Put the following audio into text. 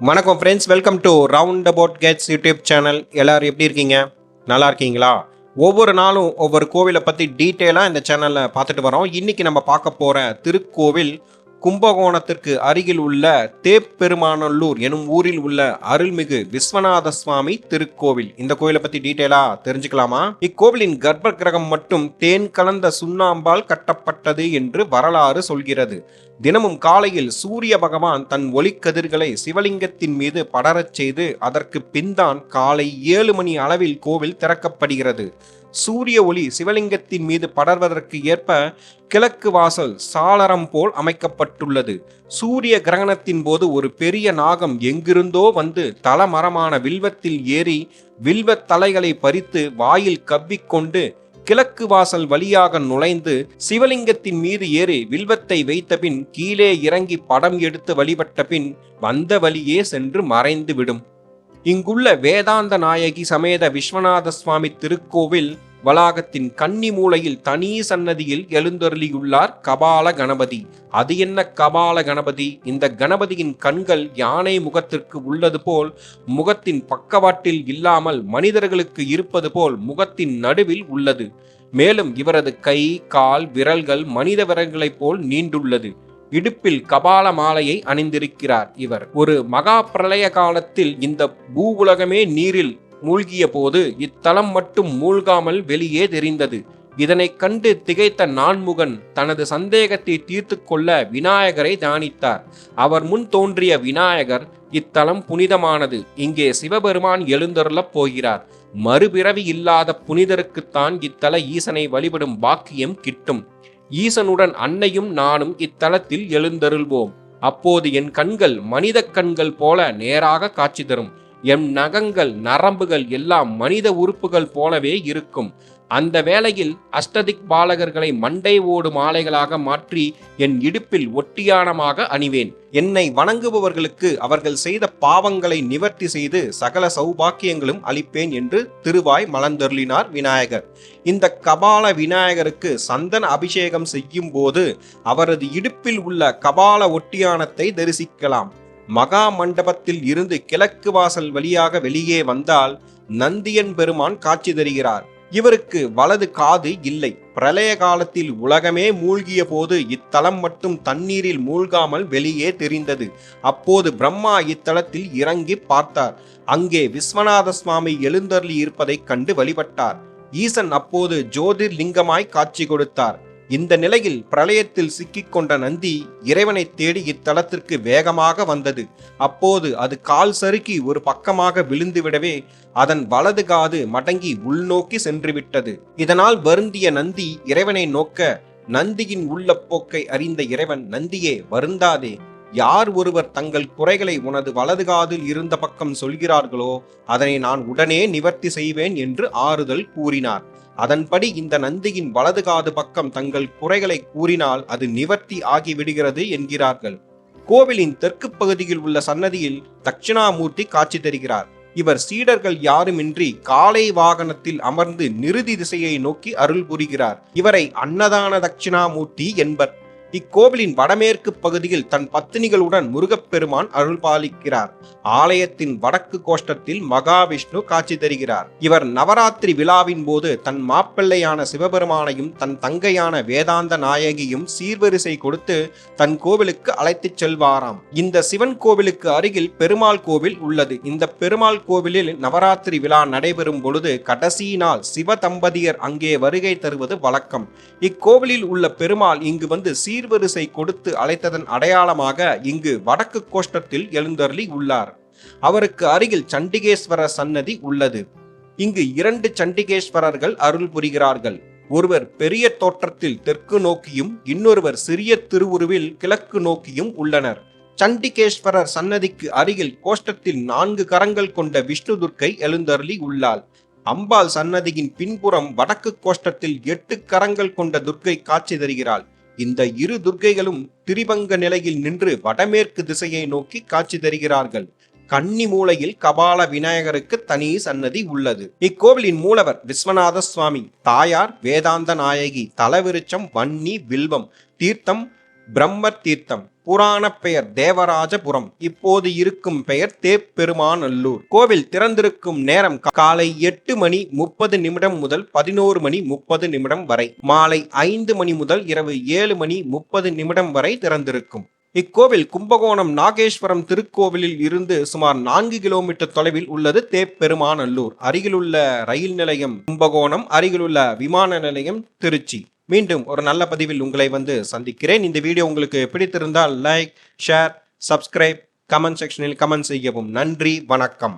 வணக்கம் friends welcome to round about gets YouTube channel எல்லோரும் எப்படி இருக்கீங்க? நல்லா இருக்கீங்களா? ஒவ்வொரு நாளும் ஒவ்வொரு கோவிலை பற்றி டீட்டெயிலாக இந்த சேனலில் பார்த்துட்டு வரோம். இன்றைக்கி நம்ம பார்க்க போகிற திருக்கோவில் கும்பகோணத்திற்கு அருகில் உள்ள தேப்பெருமானல்லூர் எனும் ஊரில் உள்ள அருள்மிகு விஸ்வநாத சுவாமி திருக்கோவில். இந்த கோயிலை பற்றி டீட்டெயிலாக தெரிஞ்சுக்கலாமா? இக்கோவிலின் கர்ப்ப கிரகம் மட்டும் தேன் கலந்த சுண்ணாம்பால் கட்டப்பட்டது என்று வரலாறு சொல்கிறது. தினமும் காலையில் சூரிய பகவான் தன் ஒளிக்கதிர்களை சிவலிங்கத்தின் மீது படரச் செய்து அதற்கு பின்தான் காலை ஏழு மணி அளவில் கோவில் திறக்கப்படுகிறது. சூரிய ஒளி சிவலிங்கத்தின் மீது படர்வதற்கு ஏற்ப கிழக்கு வாசல் சாளரம் போல் அமைக்கப்பட்டுள்ளது. சூரிய கிரகணத்தின் போது ஒரு பெரிய நாகம் எங்கிருந்தோ வந்து தலமரமான வில்வத்தில் ஏறி வில்வத் தலைகளை பறித்து வாயில் கவ்விக்கொண்டு கிழக்கு வாசல் வழியாக நுழைந்து சிவலிங்கத்தின் மீது ஏறி வில்வத்தை வைத்தபின் கீழே இறங்கி படம் எடுத்து வழிபட்ட பின் வந்த வழியே சென்று மறைந்து விடும் இங்குள்ள வேதாந்த நாயகி சமேத விஸ்வநாத சுவாமி திருக்கோவில் வளாகத்தின் கன்னி மூலையில் தனி சன்னதியில் எழுந்தருளியுள்ளார் கபால கணபதி. அது என்ன கபால கணபதி? இந்த கணபதியின் கண்கள் யானை முகத்திற்கு உள்ளது போல் முகத்தின் பக்கவாட்டில் இல்லாமல் மனிதர்களுக்கு இருப்பது போல் முகத்தின் நடுவில் உள்ளது. மேலும் இவரது கை கால் விரல்கள் மனித விரல்களைப் போல் நீண்டுள்ளது. இடுப்பில் கபால மாலையை அணிந்திருக்கிறார் இவர். ஒரு மகா பிரளய காலத்தில் இந்த பூவுலகமே நீரில் மூழ்கிய போது இத்தலம் மட்டும் மூழ்காமல் வெளியே தெரிந்தது. இதனைக் கண்டு திகைத்த நான்முகன் தனது சந்தேகத்தை தீர்த்து கொள்ள விநாயகரை தியானித்தார். அவர் முன் தோன்றிய விநாயகர் இத்தலம் புனிதமானது. இங்கே சிவபெருமான் எழுந்தருளப் போகிறார். மறுபிறவி இல்லாத புனிதருக்குத்தான் இத்தல ஈசனை வழிபடும் பாக்கியம் கிட்டும். ஈசனுடன் அன்னையும் நானும் இத்தலத்தில் எழுந்தருள்வோம். அப்போது என் கண்கள் மனித கண்கள் போல நேராக காட்சி தரும். எம் நகங்கள் நரம்புகள் எல்லாம் மனித உறுப்புகள் போலவே இருக்கும். அந்த வேளையில் அஷ்டதிக் பாலகர்களை மண்டை ஓடு மாலைகளாக மாற்றி என் இடுப்பில் ஒட்டியானமாக அணிவேன். என்னை வணங்குபவர்களுக்கு அவர்கள் செய்த பாவங்களை நிவர்த்தி செய்து சகல சௌபாக்கியங்களும் அளிப்பேன் என்று திருவாய் மலந்தொருளினார் விநாயகர். இந்த கபால விநாயகருக்கு சந்தன அபிஷேகம் செய்யும் போது அவரது இடுப்பில் உள்ள கபால ஒட்டியானத்தை தரிசிக்கலாம். மகா மண்டபத்தில் இருந்து கிழக்கு வாசல் வழியாக வெளியே வந்தால் நந்தியன் பெருமான் காட்சி தருகிறார். இவருக்கு வலது காது இல்லை. பிரளய காலத்தில் உலகமே மூழ்கிய போது இத்தலம் மட்டும் தண்ணீரில் மூழ்காமல் வெளியே தெரிந்தது. அப்போது பிரம்மா இத்தலத்தில் இறங்கி பார்த்தார். அங்கே விஸ்வநாத சுவாமி எழுந்தருளி இருப்பதைக் கண்டு வழிபட்டார். ஈசன் அப்போது ஜோதிர் லிங்கமாய் காட்சி கொடுத்தார். இந்த நிலையில் பிரளயத்தில் சிக்கிக்கொண்ட நந்தி இறைவனை தேடி இத்தலத்திற்கு வேகமாக வந்தது. அப்போது அது கால் சறுக்கி ஒரு பக்கமாக விழுந்துவிடவே அதன் வலது காது மடங்கி உள்நோக்கி சென்றுவிட்டது. இதனால் வருந்திய நந்தி இறைவனை நோக்க நந்தியின் உள்ள போக்கை அறிந்த இறைவன் நந்தியே வருந்தாதே யார் ஒருவர் தங்கள் குறைகளை உனது வலது காதில் இருந்த பக்கம் சொல்கிறார்களோ அதனை நான் உடனே நிவர்த்தி செய்வேன் என்று ஆறுதல் கூறினார். அதன்படி இந்த நந்தியின் வலது காது பக்கம் தங்கள் குறைகளை கூறினால் அது நிவர்த்தி ஆகிவிடுகிறது என்கிறார்கள். கோவிலின் தெற்கு பகுதியில் உள்ள சன்னதியில் தட்சிணாமூர்த்தி காட்சி தருகிறார். இவர் சீடர்கள் யாருமின்றி காலை வாகனத்தில் அமர்ந்து நிருதி திசையை நோக்கி அருள் புரிகிறார். இவரை அன்னதான தட்சிணாமூர்த்தி என்பர். இக்கோவிலின் வடமேற்கு பகுதியில் தன் பத்தினிகளுடன் முருகப்பெருமான் அருள் பாலிக்கிறார் ஆலயத்தின் வடக்கு கோஷ்டத்தில் மகாவிஷ்ணு காட்சி தருகிறார். இவர் நவராத்திரி விழாவின் போது தன் மாப்பிள்ளையான சிவபெருமானையும் தன் தங்கையான வேதாந்த நாயகியும் சீர்வரிசை கொடுத்து தன் கோவிலுக்கு அழைத்துச் செல்வாராம். இந்த சிவன் கோவிலுக்கு அருகில் பெருமாள் கோவில் உள்ளது. இந்த பெருமாள் கோவிலில் நவராத்திரி விழா நடைபெறும் பொழுது கடைசி நாள் சிவ தம்பதியர் அங்கே வருகை தருவது வழக்கம். இக்கோவிலில் உள்ள பெருமாள் இங்கு வந்து சீர் சீர்வரிசை கொடுத்து அழைத்ததன் அடையாளமாக இங்கு வடக்கு கோஷ்டத்தில் எழுந்தருளி உள்ளார். அவருக்கு அருகில் சண்டிகேஸ்வரர் சன்னதி உள்ளது. இங்கு இரண்டு சண்டிகேஸ்வரர்கள் அருள் புரிகிறார்கள். ஒருவர் பெரிய தோற்றத்தில் தெற்கு நோக்கியும் இன்னொருவர் சிறிய திருவுருவில் கிழக்கு நோக்கியும் உள்ளனர். சண்டிகேஸ்வரர் சன்னதிக்கு அருகில் கோஷ்டத்தில் நான்கு கரங்கள் கொண்ட விஷ்ணு துர்க்கை எழுந்தருளி உள்ளாள். அம்பாள் சன்னதியின் பின்புறம் வடக்கு கோஷ்டத்தில் எட்டு கரங்கள் கொண்ட துர்க்கை காட்சி தருகிறாள். இந்த இரு துர்க்கைகளும் திரிபங்க நிலையில் நின்று வடமேற்கு திசையை நோக்கி காட்சி தருகிறார்கள். கன்னி மூலையில் கபால விநாயகருக்கு தனி சன்னதி உள்ளது. இக்கோவிலின் மூலவர் விஸ்வநாத சுவாமி தாயார் வேதாந்த நாயகி தலவிருச்சம் வன்னி வில்வம் தீர்த்தம் பிரம்ம தீர்த்தம் புராண பெயர் தேவராஜபுரம். இப்போது இருக்கும் பெயர் தேப்பெருமாநல்லூர் கோவில் திறந்திருக்கும் நேரம் காலை எட்டு மணி முப்பது நிமிடம் முதல் பதினோரு மணி முப்பது நிமிடம் வரை. மாலை ஐந்து மணி முதல் இரவு ஏழு மணி முப்பது நிமிடம் வரை திறந்திருக்கும். இக்கோவில் கும்பகோணம் நாகேஸ்வரம் திருக்கோவிலில் இருந்து சுமார் நான்கு கிலோமீட்டர் தொலைவில் உள்ளது தேப்பெருமாநல்லூர் அருகிலுள்ள ரயில் நிலையம் கும்பகோணம் அருகிலுள்ள விமான நிலையம் திருச்சி. மீண்டும் ஒரு நல்ல பதிவில் உங்களை வந்து சந்திக்கிறேன். இந்த வீடியோ உங்களுக்கு பிடித்திருந்தால் லைக் ஷேர் சப்ஸ்கிரைப் கமெண்ட் செக்ஷனில் கமெண்ட் செய்யவும். நன்றி வணக்கம்.